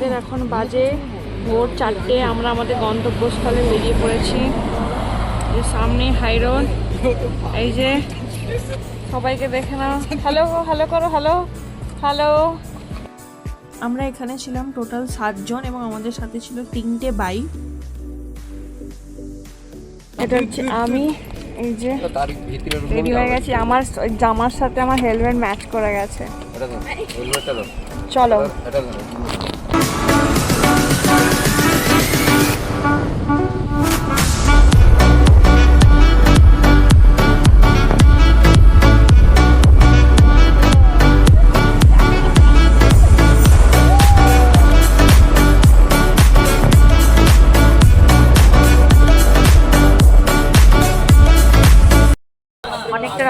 আমাদের এখন বাজে। ভোর চারটে আমরা আমাদের গন্তব্যস্থলে বেরিয়ে পড়েছি। এই সামনে হাই রোড। এই যে সবাইকে দেখে নাও। হ্যালো হ্যালো করো হ্যালো হ্যালো আমরা এখানে ছিলাম টোটাল সাতজন এবং আমাদের সাথে ছিল তিনটে বাইক এটা হচ্ছে আমি এই যে রেডি হয়ে গেছি। আমার জামার সাথে আমার হেলমেট ম্যাচ করে গেছে। চলো।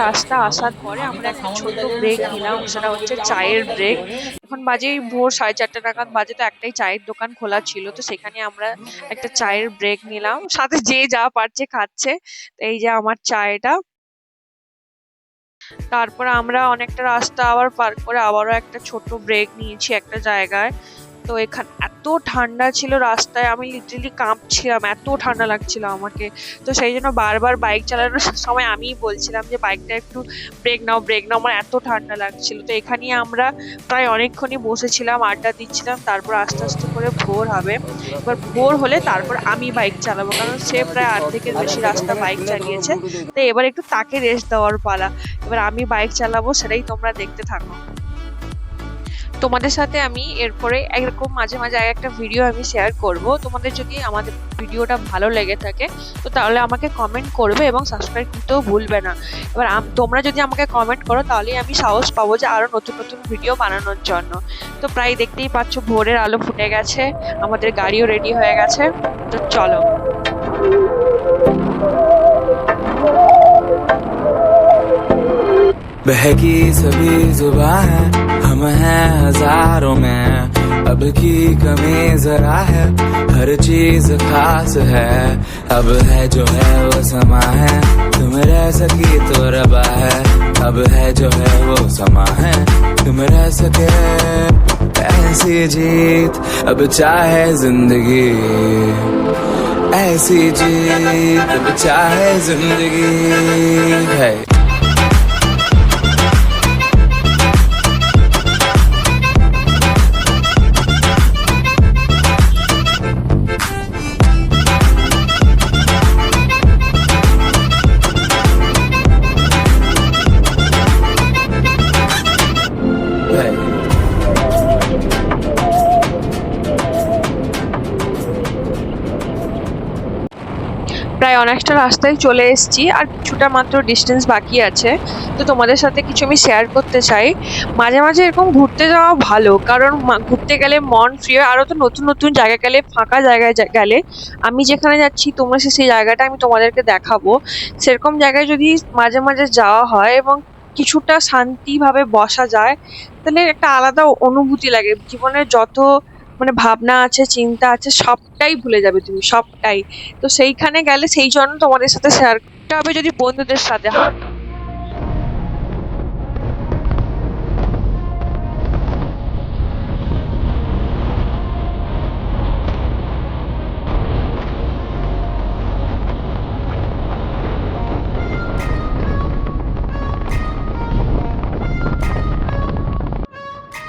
রাস্তা আসার পরে আমরা একটা ছোট ব্রেক নিলাম, সেটা হচ্ছে চায়ের ব্রেক এখন বাজে ভোর, সাড়ে চারটে নাগাদ বাজে তো একটাই চায়ের দোকান খোলা ছিল, তো সেখানে আমরা একটা চায়ের ব্রেক নিলাম। সাথে যে যা পারছে খাচ্ছে এই যে আমার চায়টা। তারপর আমরা অনেকটা রাস্তা আবার পার করে আবারও একটা ছোট ব্রেক নিয়েছি একটা জায়গায়। তো এখানে, এত ঠান্ডা ছিল রাস্তায়, আমি লিটারালি কাঁপছিলাম, এত ঠান্ডা লাগছিল আমাকে। তো সেই জন্য বারবার বাইক চালানোর সময় আমিই বলছিলাম যে বাইকটা একটু ব্রেক নাও ব্রেক নাও, আমার এত ঠান্ডা লাগছিল। তো এখানেই আমরা প্রায় অনেকক্ষণই বসেছিলাম, আড্ডা দিচ্ছিলাম, তারপর আস্তে আস্তে করে ভোর হবে। এবার ভোর হলে তারপর আমি বাইক চালাবো, কারণ সে প্রায় অর্ধেকের বেশি রাস্তা বাইক চালিয়েছে। তো এবার একটু তাকে রেস্ট দেওয়ার পালা। এবার আমি বাইক চালাবো, সেটাই তোমরা দেখতে থাকো। তোমাদের সাথে আমি এরপরে এরকম মাঝে মাঝে এক একটা ভিডিও আমি শেয়ার করব। তোমাদের যদি আমাদের ভিডিওটা ভালো লেগে থাকে, তো তাহলে আমাকে কমেন্ট করবে এবং সাবস্ক্রাইব করতেও ভুলবে না। এবার তোমরা যদি আমাকে কমেন্ট করো, তাহলেই আমি সাহস পাবো যে আরও নতুন নতুন ভিডিও বানানোর জন্য। তো প্রায় দেখতেই পাচ্ছ, ভোরের আলো ফুটে গেছে, আমাদের গাড়িও রেডি হয়ে গেছে। তো চলো। बहकी सभी जुबा है हम हैं हज़ारों में। अब की कमी जरा है, हर चीज़ खास है। अब है जो है वो समा है, तुम रह सकी तो रबा है। अब है जो है वो समा है, तुम रह सके। ऐसी जीत अब चाहे ज़िंदगी। ऐसी जीत अब चाहे ज़िंदगी। है। প্রায় অনেকটা রাস্তায় চলে এসেছি আর কিছুটা মাত্র ডিস্টেন্স বাকি আছে। তো তোমাদের সাথে কিছু আমি শেয়ার করতে চাই। মাঝে মাঝে এরকম ঘুরতে যাওয়া ভালো, কারণ ঘুরতে গেলে মন ফ্রি হয়। আরও তো নতুন নতুন জায়গা গেলে, ফাঁকা জায়গায় গেলে আমি যেখানে যাচ্ছি, তোমরা সেই জায়গাটা আমি তোমাদেরকে দেখাবো। সেরকম জায়গায় যদি মাঝে মাঝে যাওয়া হয় এবং কিছুটা শান্তিভাবে বসা যায়, তাহলে একটা আলাদা অনুভূতি লাগে। জীবনের যত মানে ভাবনা আছে, চিন্তা আছে, সবটাই ভুলে যাবে তুমি, সবটাই। তো সেইখানে গেলে সেই জন্য তোমাদের সাথে শেয়ার করতে হবে যদি বন্ধুদের সাথে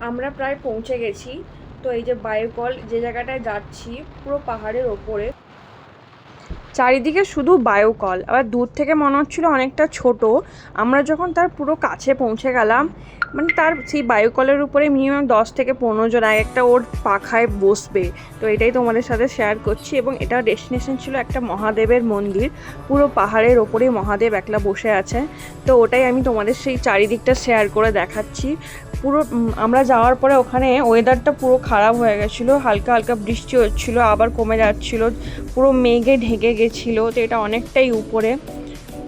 আমরা প্রায় পৌঁছে গেছি। তো এই যে বায়ুকল যে জায়গাটায় যাচ্ছি পুরো পাহাড়ের ওপরে। চারিদিকে শুধু বায়ুকল। আবার দূর থেকে মনে হচ্ছিল অনেকটা ছোট। আমরা যখন তার পুরো কাছে পৌঁছে গেলাম মানে তার সেই বায়ুকলের উপরে মিনিমাম দশ থেকে পনেরো জন, এক একটা ওর পাখায় বসবে। তো এটাই তোমাদের সাথে শেয়ার করছি এবং এটা ডেস্টিনেশন ছিল একটা মহাদেবের মন্দির। পুরো পাহাড়ের ওপরে মহাদেব একলা বসে আছে তো ওটাই আমি তোমাদের সেই চারিদিকটা শেয়ার করে দেখাচ্ছি। পুরো আমরা যাওয়ার পরে ওখানে ওয়েদারটা পুরো খারাপ হয়ে গেছিল। হালকা হালকা বৃষ্টি হচ্ছিল, আবার কমে যাচ্ছিল। পুরো মেঘে ঢেকে গেছিল তো এটা অনেকটাই উপরে।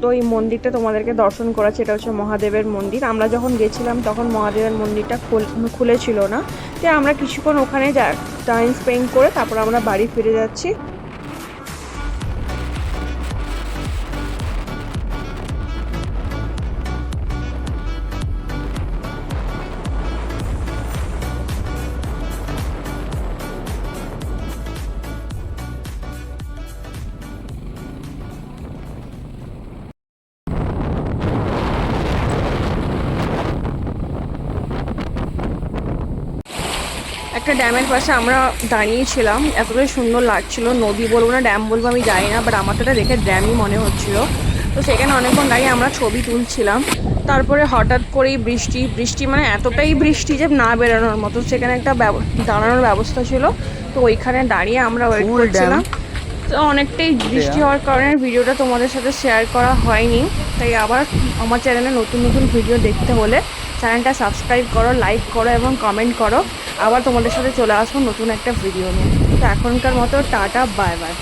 তো এই মন্দিরটা তোমাদেরকে দর্শন করাচ্ছে, এটা হচ্ছে মহাদেবের মন্দির। আমরা যখন গেছিলাম তখন মহাদেবের মন্দিরটা খোল- খুলেছিল না। তো আমরা কিছুক্ষণ ওখানে যা টাইম স্পেন্ড করে তারপর আমরা বাড়ি ফিরে যাচ্ছি। একটা ড্যামের পাশে আমরা দাঁড়িয়েছিলাম। এতটাই সুন্দর লাগছিল। নদী বলব না ড্যাম বলব আমি জানি না বাট আমার তো এটা দেখে ড্যামই মনে হচ্ছিল। তো সেখানে অনেকক্ষণ দাঁড়িয়ে আমরা ছবি তুলছিলাম। তারপরে হঠাৎ করেই বৃষ্টি বৃষ্টি মানে এতটাই বৃষ্টি যে না বেরোনোর মতো। সেখানে একটা দাঁড়ানোর ব্যবস্থা ছিল। তো ওইখানে দাঁড়িয়ে আমরা ওয়েট করছিলাম। তো অনেকটাই বৃষ্টি হওয়ার কারণে ভিডিওটা তোমাদের সাথে শেয়ার করা হয়নি। তাই আবার আমার চ্যানেলে নতুন নতুন ভিডিও দেখতে হলে চ্যানেলটা সাবস্ক্রাইব করো লাইক করো এবং কমেন্ট করো। আবার তোমাদের সাথে চলে আসব নতুন একটা ভিডিও নিয়ে। তো এখনকার মতো টাটা বাই বাই